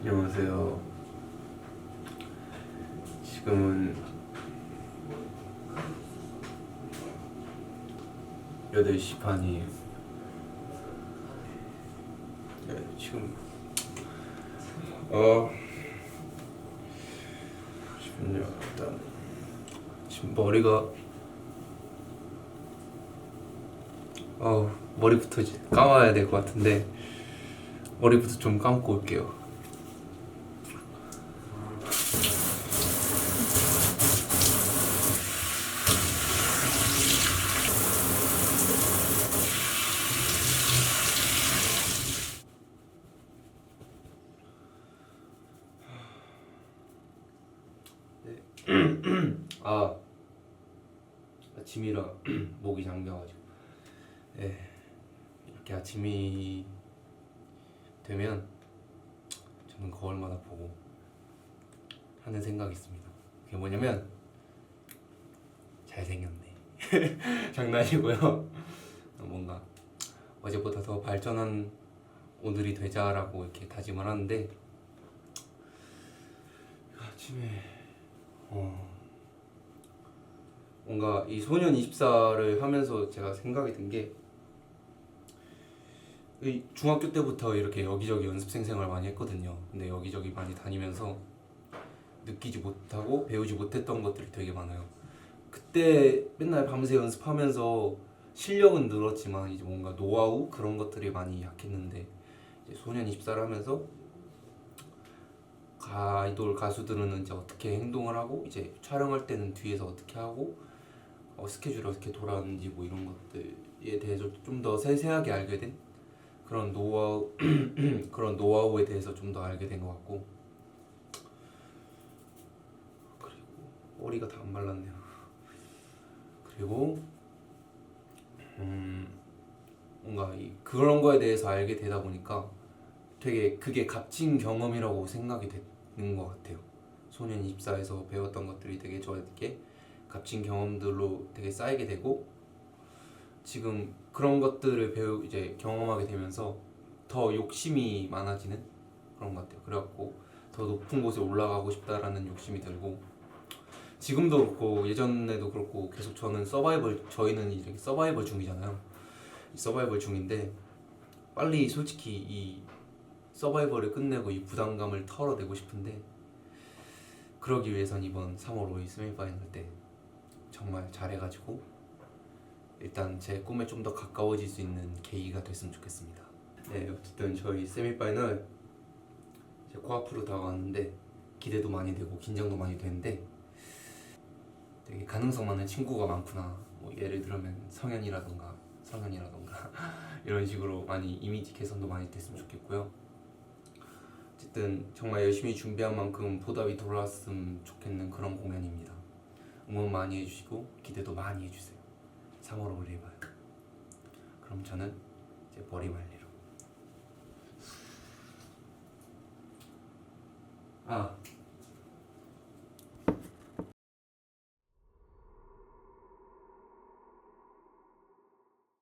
안녕하세요. 지금은 8시 반이에요. 네, 지금 어 지금요 일단 지금 머리가 어 머리부터 감아야 될 것 같은데 머리부터 좀 감고 올게요. 아 아침이라 목이 잠겨가지고 네 이렇게 아침이 되면 저는 거울마다 보고 하는 생각이 있습니다. 그게 뭐냐면 잘생겼네. 장난이고요. 뭔가 어제보다 더 발전한 오늘이 되자라고 이렇게 다짐을 하는데 아침에 어, 뭔가 이 소년 24를 하면서 제가 생각이 든 게 중학교 때부터 이렇게 여기저기 연습생 생활 많이 했거든요. 근데 여기저기 많이 다니면서 느끼지 못하고 배우지 못했던 것들이 되게 많아요. 그때 맨날 밤새 연습하면서 실력은 늘었지만 이제 뭔가 노하우 그런 것들이 많이 약했는데 이제 소년 24를 하면서 아이돌 가수들은 이제 어떻게 행동을 하고 이제 촬영할 때는 뒤에서 어떻게 하고 어, 스케줄이 어떻게 돌아가는지 뭐 이런 것들에 대해서 좀 더 세세하게 알게 된 그런 노하우 그런 노하우에 대해서 좀 더 알게 된 것 같고 그리고 머리가 다 안 말랐네요. 그리고 음 뭔가 이 그런 거에 대해서 알게 되다 보니까 되게 그게 값진 경험이라고 생각이 되는 것 같아요. 소년 24에서 배웠던 것들이 되게 저에게 값진 경험들로 되게 쌓이게 되고 지금 그런 것들을 배우 이제 경험하게 되면서 더 욕심이 많아지는 그런 것 같아요. 그래갖고 더 높은 곳에 올라가고 싶다라는 욕심이 들고 지금도 그렇고 예전에도 그렇고 계속 저는 서바이벌 저희는 이제 서바이벌 중이잖아요. 이 서바이벌 중인데 빨리 솔직히 이 서바이벌을 끝내고 이 부담감을 털어내고 싶은데 그러기 위해선 이번 3월 5일 세미파이널 때 정말 잘해가지고 일단 제 꿈에 좀 더 가까워질 수 있는 계기가 됐으면 좋겠습니다. 네, 어쨌든 저희 세미파이널 이제 코앞으로 다가왔는데 기대도 많이 되고 긴장도 많이 되는데 되게 가능성 많은 친구가 많구나. 뭐 예를 들면 성현이라던가 성현이라던가 이런 식으로 많이 이미지 개선도 많이 됐으면 좋겠고요. 어쨌든 정말 열심히 준비한 만큼 보답이 돌아왔으면 좋겠는 그런 공연입니다. 응원 많이 해주시고 기대도 많이 해주세요. 3월 5일에 봐요. 그럼 저는 이제 머리 말리러. 아